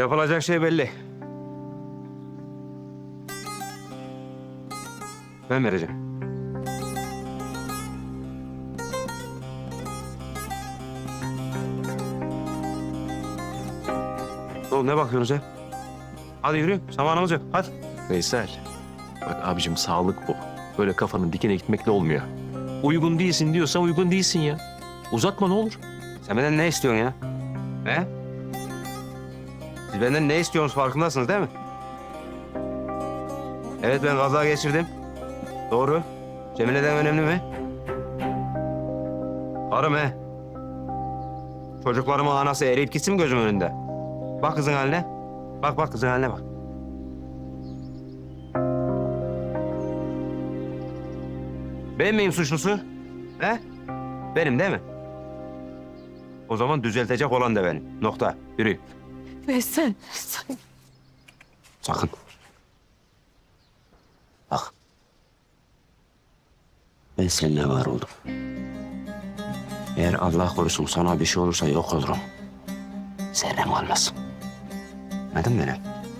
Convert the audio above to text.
Yapılacak şey belli. Ben vereceğim. Oğlum ne bakıyorsunuz ya? Hadi yürü. Zamanımız yok. Hadi. Veysel. Bak abicim sağlık bu. Böyle kafanın dikine gitmekle olmuyor. Uygun değilsin diyorsan uygun değilsin ya. Uzatma ne olur. Sen benden ne istiyorsun ya? He? Siz benden ne istiyorsunuz farkındasınız değil mi? Evet ben kaza geçirdim. Doğru. Cemile'den önemli mi? Karım he. Çocuklarımın anası eriyip gitsin mi gözümün önünde? Bak kızın haline. Bak bak kızın haline bak. Ben miyim suçlusu? He? Benim değil mi? O zaman düzeltecek olan da benim. Nokta. Yürü. Veysel. Sen... Sakın. Bak. Ben seninle var oldum. Eğer Allah korusun sana bir şey olursa yok olurum. Zerrem olmaz. Anladın beni?